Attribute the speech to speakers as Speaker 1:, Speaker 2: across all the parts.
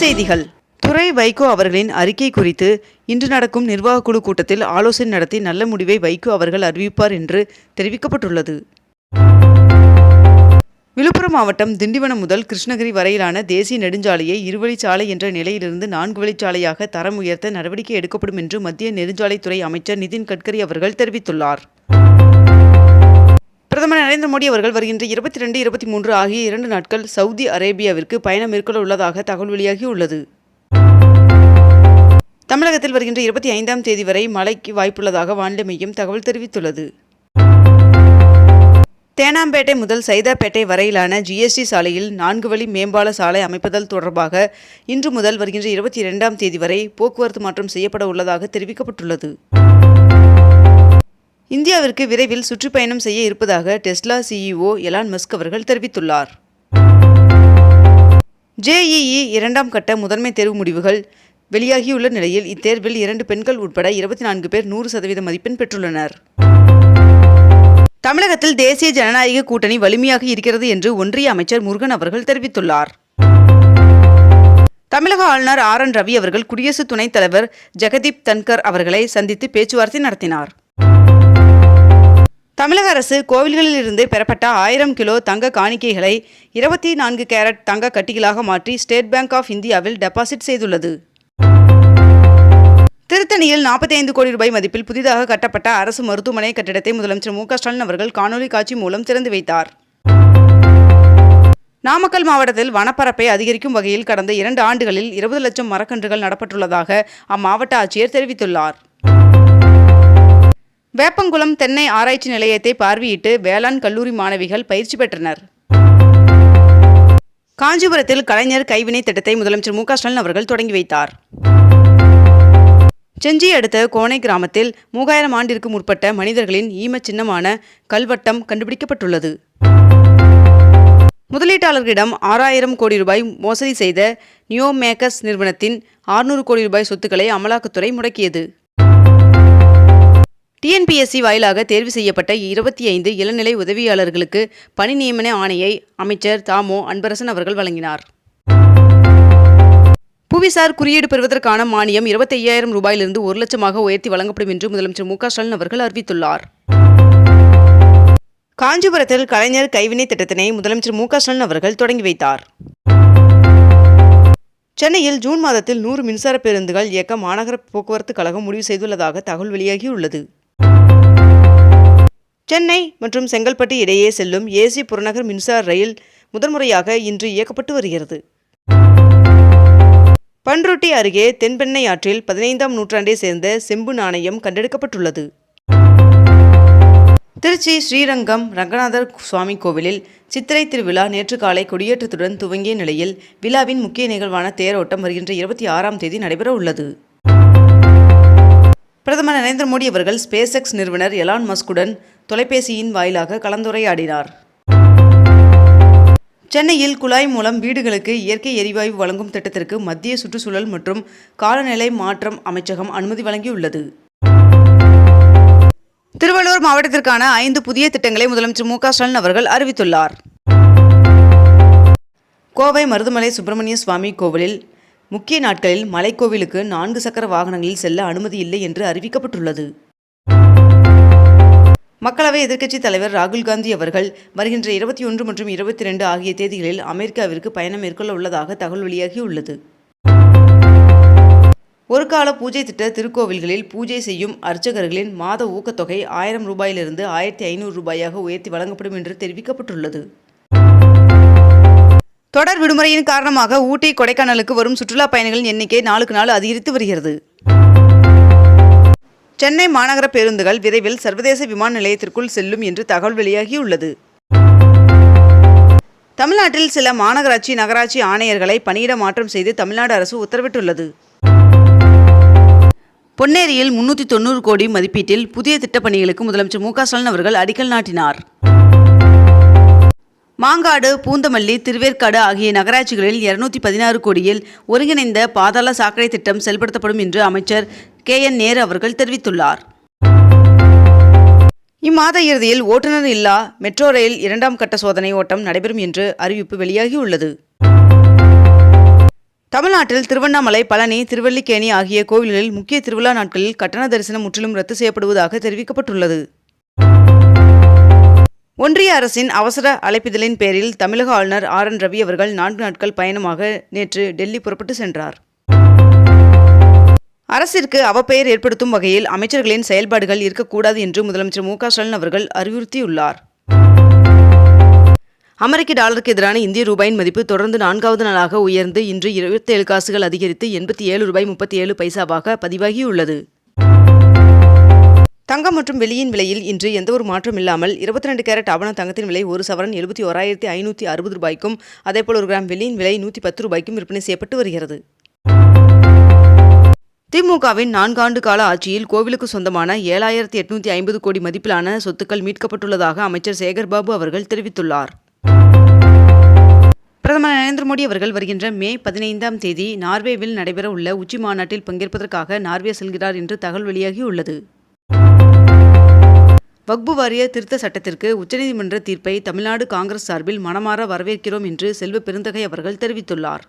Speaker 1: செய்திகள். துறை வைகோ அவர்களின் அறிக்கை குறித்து இன்று நடக்கும் நிர்வாகக்குழு கூட்டத்தில் ஆலோசனை நடத்தி நல்ல முடிவை வைகோ அவர்கள் அறிவிப்பார் என்று தெரிவிக்கப்பட்டுள்ளது. விழுப்புரம் மாவட்டம் திண்டிவனம் முதல் கிருஷ்ணகிரி வரையிலான தேசிய நெடுஞ்சாலையை இருவழிச்சாலை என்ற நிலையிலிருந்து நான்கு வழிச்சாலையாக தரம் உயர்த்த நடவடிக்கை எடுக்கப்படும் என்று மத்திய நெடுஞ்சாலைத்துறை அமைச்சர் நிதின் கட்கரி அவர்கள் தெரிவித்துள்ளார். பிரதமர் நரேந்திர மோடி அவர்கள் வருகின்ற இருபத்தி ரெண்டு இருபத்தி மூன்று ஆகிய இரண்டு நாட்கள் சவுதி அரேபியாவிற்கு பயணம் மேற்கொள்ள உள்ளதாக தகவல் வெளியாகியுள்ளது தமிழகத்தில் வருகின்ற இருபத்தி ஐந்தாம் தேதி வரை மழைக்கு வாய்ப்புள்ளதாக வானிலை மையம் தகவல் தெரிவித்துள்ளது. தேனாம்பேட்டை முதல் சைதாப்பேட்டை வரையிலான ஜிஎஸ்டி சாலையில் நான்கு வழி மேம்பால சாலை அமைப்பதல் தொடர்பாக இன்று முதல் வருகின்ற இருபத்தி இரண்டாம் தேதி வரை போக்குவரத்து மாற்றம் செய்யப்பட உள்ளதாக தெரிவிக்கப்பட்டுள்ளது. இந்தியாவிற்கு விரைவில் சுற்றுப்பயணம் செய்ய இருப்பதாக டெஸ்லா சிஇஓ எலான் மஸ்க் அவர்கள் தெரிவித்துள்ளார். ஜேஇஇ இரண்டாம் கட்ட முதன்மை தேர்வு முடிவுகள் வெளியாகியுள்ள நிலையில் இத்தேர்வில் இரண்டு பெண்கள் உட்பட இருபத்தி நான்கு பேர் நூறு சதவீத மதிப்பெண் பெற்றுள்ளனர். தமிழகத்தில் தேசிய ஜனநாயக கூட்டணி வலிமையாக இருக்கிறது என்று ஒன்றிய அமைச்சர் முருகன் அவர்கள் தெரிவித்துள்ளார். தமிழக ஆளுநர் ஆர் என் ரவி அவர்கள் குடியரசு துணைத் தலைவர் ஜெகதீப் தன்கர் அவர்களை சந்தித்து பேச்சுவார்த்தை நடத்தினார். தமிழக அரசு கோவில்களில் இருந்து பெறப்பட்ட ஆயிரம் கிலோ தங்க காணிக்கைகளை இருபத்தி நான்கு கேரட் தங்க கட்டிகளாக மாற்றி ஸ்டேட் பேங்க் ஆஃப் இந்தியாவில் டெபாசிட் செய்துள்ளது. திருத்தணியில் 45 கோடி ரூபாய் மதிப்பில் புதிதாக கட்டப்பட்ட அரசு மருத்துவமனை கட்டிடத்தை முதலமைச்சர் மு ஸ்டாலின் அவர்கள் காணொலி காட்சி மூலம் திறந்து வைத்தார். நாமக்கல் மாவட்டத்தில் வனப்பரப்பை அதிகரிக்கும் வகையில் கடந்த இரண்டு ஆண்டுகளில் இருபது லட்சம் மரக்கன்றுகள் நடப்பட்டுள்ளதாக அம்மாவட்ட ஆட்சியர் தெரிவித்துள்ளார். வேப்பங்குளம் தென்னை ஆராய்ச்சி நிலையத்தை பார்வையிட்டு வேளாண் கல்லூரி மாணவிகள் பயிற்சி பெற்றனர். காஞ்சிபுரத்தில் கலைஞர் கைவினை திட்டத்தை முதலமைச்சர் மு ஸ்டாலின் அவர்கள் தொடங்கி வைத்தார். செஞ்சி அடுத்த கோனை கிராமத்தில் மூவாயிரம் ஆண்டிற்கு முற்பட்ட மனிதர்களின் ஈமச் சின்னமான கல்வட்டம் கண்டுபிடிக்கப்பட்டுள்ளது. முதலீட்டாளர்களிடம் ஆறாயிரம் கோடி ரூபாய் மோசடி செய்த நியோமேக்கஸ் நிறுவனத்தின் 600 கோடி ரூபாய் சொத்துக்களை அமலாக்கத்துறை முடக்கியது. டிஎன்பிஎஸ்சி வாயிலாக தேர்வு செய்யப்பட்ட இருபத்தி ஐந்து இளநிலை உதவியாளர்களுக்கு பணி நியமன ஆணையை அமைச்சர் தாமோ அன்பரசன் அவர்கள் வழங்கினார். புவிசார் குறியீடு பெறுவதற்கான மானியம் இருபத்தி ஐயாயிரம் ரூபாயிலிருந்து ஒரு லட்சமாக உயர்த்தி வழங்கப்படும் என்று முதலமைச்சர் மு. ஸ்டாலின் அவர்கள் அறிவித்துள்ளார். காஞ்சிபுரத்தில் கலைஞர் கைவினை திட்டத்தினை முதலமைச்சர் மு. ஸ்டாலின் அவர்கள் தொடங்கி வைத்தார். சென்னையில் ஜூன் மாதத்தில் நூறு மின்சார பேருந்துகள் இயக்க மாநகர போக்குவரத்து கழகம் முடிவு செய்துள்ளதாக தகவல் வெளியாகியுள்ளது. சென்னை மற்றும் செங்கல்பட்டு இடையே செல்லும் ஏசி புறநகர் மின்சார ரயில் முதன்முறையாக இன்று இயக்கப்பட்டு வருகிறது. பன்ருட்டி அருகே தென்பெண்ணை ஆற்றில் பதினைந்தாம் நூற்றாண்டை சேர்ந்த செம்பு நாணயம் கண்டெடுக்கப்பட்டுள்ளது. திருச்சி ஸ்ரீரங்கம் ரங்கநாதர் சுவாமி கோவிலில் சித்திரை திருவிழா நேற்று காலை கொடியேற்றத்துடன் துவங்கிய நிலையில் விழாவின் முக்கிய நிகழ்வான தேரோட்டம் வருகின்ற இருபத்தி ஆறாம் தேதி நடைபெற உள்ளது. பிரதமர் நரேந்திர மோடி அவர்கள் ஸ்பேஸ் எக்ஸ் நிறுவனர் எலான் மஸ்குடன் தொலைபேசியின் வாயிலாக கலந்துரையாடினார். சென்னையில் குழாய் மூலம் வீடுகளுக்கு இயற்கை எரிவாயு வழங்கும் திட்டத்திற்கு மத்திய சுற்றுச்சூழல் மற்றும் காலநிலை மாற்றம் அமைச்சகம் அனுமதி வழங்கியுள்ளது. திருவள்ளூர் மாவட்டத்திற்கான ஐந்து புதிய திட்டங்களை முதலமைச்சர் மு ஸ்டாலின் அவர்கள் அறிவித்துள்ளார். கோவை மருதுமலை சுப்பிரமணிய சுவாமி கோவிலில் முக்கிய நாட்களில் மலைக்கோவிலுக்கு நான்கு சக்கர வாகனங்களில் செல்ல அனுமதி இல்லை என்று அறிவிக்கப்பட்டுள்ளது. மக்களவை எதிர்க்கட்சித் தலைவர் ராகுல் காந்தி அவர்கள் வருகின்ற இருபத்தி ஒன்று மற்றும் இருபத்தி ரெண்டு ஆகிய தேதிகளில் அமெரிக்காவிற்கு பயணம் மேற்கொள்ள உள்ளதாக தகவல் வெளியாகியுள்ளது. ஒரு கால பூஜை திட்ட திருக்கோவில்களில் பூஜை செய்யும் அர்ச்சகர்களின் மாத ஊக்கத்தொகை ஆயிரம் ரூபாயிலிருந்து ஆயிரத்தி ஐநூறு ரூபாயாக உயர்த்தி வழங்கப்படும் என்று தெரிவிக்கப்பட்டுள்ளது. தொடர் விடுமுறையின் காரணமாக ஊட்டி கொடைக்கானலுக்கு வரும் சுற்றுலா பயணிகளின் எண்ணிக்கை நாளுக்கு நாள் அதிகரித்து வருகிறது. சென்னை மாநகர பேருந்துகள் விரைவில் சர்வதேச விமான நிலையத்திற்குள் செல்லும் என்று தகவல் வெளியாகியுள்ளது. தமிழ்நாட்டில் சில மாநகராட்சி நகராட்சி ஆணையர்களை பணியிட மாற்றம் செய்து தமிழ்நாடு அரசு உத்தரவிட்டுள்ளது. பொன்னேரியில் முன்னூற்றி தொண்ணூறு கோடி மதிப்பீட்டில் புதிய திட்டப்பணிகளுக்கு முதலமைச்சர் மு க ஸ்டாலின் அவர்கள் அடிக்கல் நாட்டினார். மாங்காடு பூந்தமல்லி திருவேற்காடு ஆகிய நகராட்சிகளில் இருநூத்தி பதினாறு கோடியில் ஒருங்கிணைந்த பாதாள சாக்கடை திட்டம் செயல்படுத்தப்படும் என்று அமைச்சர் கே என் நேரு அவர்கள் தெரிவித்துள்ளார். இம்மாத இறுதியில் ஓட்டுநர் இல்லா மெட்ரோ ரயில் இரண்டாம் கட்ட சோதனை ஓட்டம் நடைபெறும் என்று அறிவிப்பு வெளியாகியுள்ளது. தமிழ்நாட்டில் திருவண்ணாமலை பழனி திருவல்லிக்கேணி ஆகிய கோவில்களில் முக்கிய திருவிழா நாட்களில் கட்டண தரிசனம் முற்றிலும் ரத்து செய்யப்படுவதாக தெரிவிக்கப்பட்டுள்ளது. ஒன்றிய அரசின் அவசர அழைப்பிதழின் பேரில் தமிழக ஆளுநர் ஆர் என் ரவி அவர்கள் நான்கு நாட்கள் பயணமாக நேற்று டெல்லி புறப்பட்டு சென்றார். அரசிற்கு அவப்பெயர் ஏற்படுத்தும் வகையில் அமைச்சர்களின் செயல்பாடுகள் இருக்கக்கூடாது என்று முதலமைச்சர் மு ஸ்டாலின் அவர்கள் அறிவுறுத்தியுள்ளார். அமெரிக்க டாலருக்கு எதிரான இந்திய ரூபாயின் மதிப்பு தொடர்ந்து நான்காவது நாளாக உயர்ந்து இன்று இருபத்தேழு காசுகள் அதிகரித்து எண்பத்தி ஏழு ரூபாய் முப்பத்தி ஏழு பைசாவாக பதிவாகியுள்ளது. தங்கம் மற்றும் வெளியின் விலையில் இன்று எந்தவொரு மாற்றம் இல்லாமல் இருபத்தி ரெண்டு கேரட் ஆவண தங்கத்தின் விலை ஒரு சவரன் எழுபத்தி ஓராயிரத்தி ஐநூற்றி அறுபது ரூபாய்க்கும் அதேபோல் ஒரு கிராம் வெள்ளியின் விலை நூற்றி பத்து ரூபாய்க்கும் விற்பனை செய்யப்பட்டு வருகிறது. திமுகவின் நான்காண்டு கால ஆட்சியில் கோவிலுக்கு சொந்தமான ஏழாயிரத்தி எட்நூத்தி ஐம்பது கோடி மதிப்பிலான சொத்துக்கள் மீட்கப்பட்டுள்ளதாக அமைச்சர் சேகர்பாபு அவர்கள் தெரிவித்துள்ளார். பிரதமர் நரேந்திர மோடி அவர்கள் வருகின்ற மே பதினைந்தாம் தேதி நார்வேவில் நடைபெற உள்ள உச்சி மாநாட்டில் பங்கேற்பதற்காக நார்வே செல்கிறார் என்று தகவல் வெளியாகியுள்ளது. வக்பு வாரிய திருத்த சட்டத்திற்கு உச்சநீதிமன்ற தீர்ப்பை தமிழ்நாடு காங்கிரஸ் சார்பில் மனமாற வரவேற்கிறோம் என்று செல்வ பெருந்தகை அவர்கள் தெரிவித்துள்ளார்.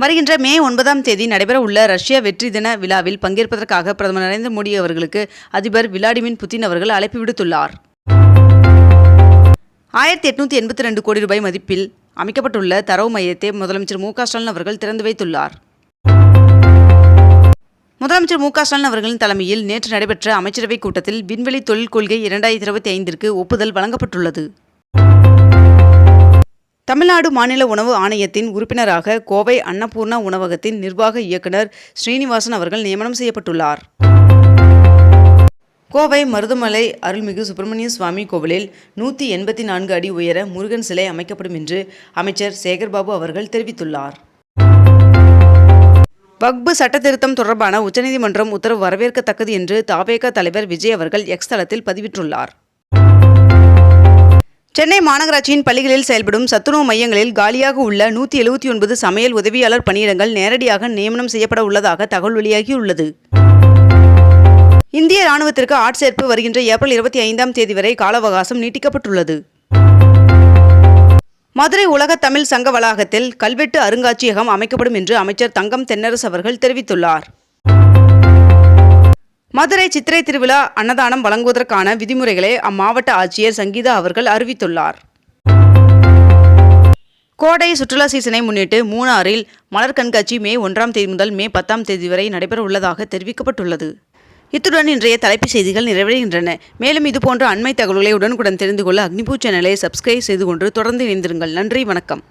Speaker 1: வருகின்ற மே ஒன்பதாம் தேதி நடைபெற உள்ள ரஷ்ய வெற்றி தின விழாவில் பங்கேற்பதற்காக பிரதமர் நரேந்திர மோடி அவர்களுக்கு அதிபர் விளாடிமிர் புதின் அவர்கள் அழைப்பு விடுத்துள்ளார். ஆயிரத்தி எட்நூத்தி எண்பத்தி ரெண்டு கோடி ரூபாய் மதிப்பில் அமைக்கப்பட்டுள்ள தரவு மையத்தை முதலமைச்சர் மு ஸ்டாலின் அவர்கள் திறந்து வைத்துள்ளார். முதலமைச்சர் மு ஸ்டாலின் அவர்களின் தலைமையில் நேற்று நடைபெற்ற அமைச்சரவைக் கூட்டத்தில் விண்வெளி தொழில் கொள்கை இரண்டாயிரத்தி இருபத்தி ஐந்திற்கு ஒப்புதல் வழங்கப்பட்டுள்ளது. தமிழ்நாடு மாநில உணவு ஆணையத்தின் உறுப்பினராக கோவை அன்னபூர்ணா உணவகத்தின் நிர்வாக இயக்குனர் ஸ்ரீனிவாசன் அவர்கள் நியமனம் செய்யப்பட்டுள்ளார். கோவை மருதமலை அருள்மிகு சுப்பிரமணிய சுவாமி கோவிலில் நூற்றி எண்பத்தி நான்கு அடி உயர முருகன் சிலை அமைக்கப்படும் என்று அமைச்சர் சேகர்பாபு அவர்கள் தெரிவித்துள்ளார். வக்பு சட்டத்திருத்தம் தொடர்பான உச்சநீதிமன்றம் உத்தரவு வரவேற்கத்தக்கது என்று தாவேக தலைவர் விஜய் அவர்கள் எக்ஸ் தளத்தில் பதிவிட்டுள்ளார். சென்னை மாநகராட்சியின் பள்ளிகளில் செயல்படும் சத்துணவு மையங்களில் காலியாக உள்ள நூற்றி எழுபத்தி ஒன்பது சமையல் உதவியாளர் பணியிடங்கள் நேரடியாக நியமனம் செய்யப்பட உள்ளதாக தகவல் வெளியாகியுள்ளது. இந்திய ராணுவத்திற்கு ஆட்சேர்ப்பு வருகின்ற ஏப்ரல் இருபத்தி ஐந்தாம் தேதி வரை கால அவகாசம் நீட்டிக்கப்பட்டுள்ளது. மதுரை உலக தமிழ் சங்க வளாகத்தில் கல்வெட்டு அருங்காட்சியகம் அமைக்கப்படும் என்று அமைச்சர் தங்கம் தென்னரசு அவர்கள் தெரிவித்துள்ளார். மதுரை சித்திரை திருவிழா அன்னதானம் வழங்குவதற்கான விதிமுறைகளை அம்மாவட்ட ஆட்சியர் சங்கீதா அவர்கள் அறிவித்துள்ளார். கோடை சுற்றுலா சீசனை முன்னிட்டு மூணாறில் மலர் கண்காட்சி மே ஒன்றாம் தேதி முதல் மே பத்தாம் தேதி வரை நடைபெற உள்ளதாக தெரிவிக்கப்பட்டுள்ளது. இத்துடன் இன்றைய தலைப்புச் செய்திகள் நிறைவடைகின்றன. மேலும் இதுபோன்ற அண்மை தகவல்களை உடனுக்குடன் தெரிந்து கொள்ள அக்னிபூ சேனலை சப்ஸ்கிரைப் செய்து கொண்டு தொடர்ந்து இணைந்திருங்கள். நன்றி வணக்கம்.